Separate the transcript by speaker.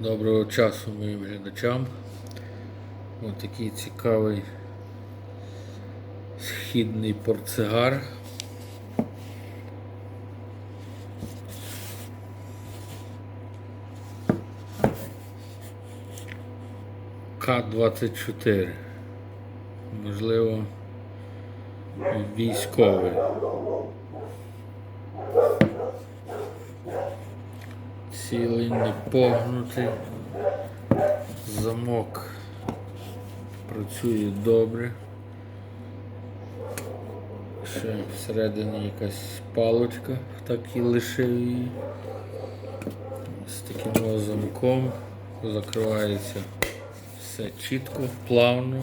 Speaker 1: Доброго часу моїм глядачам. Ось такий цікавий східний портсигар. К-24. Можливо, військовий. Не погнутий. Замок працює добре. Ще всередині якась палочка, так і лишив її. З таким замком закривається все чітко, плавно.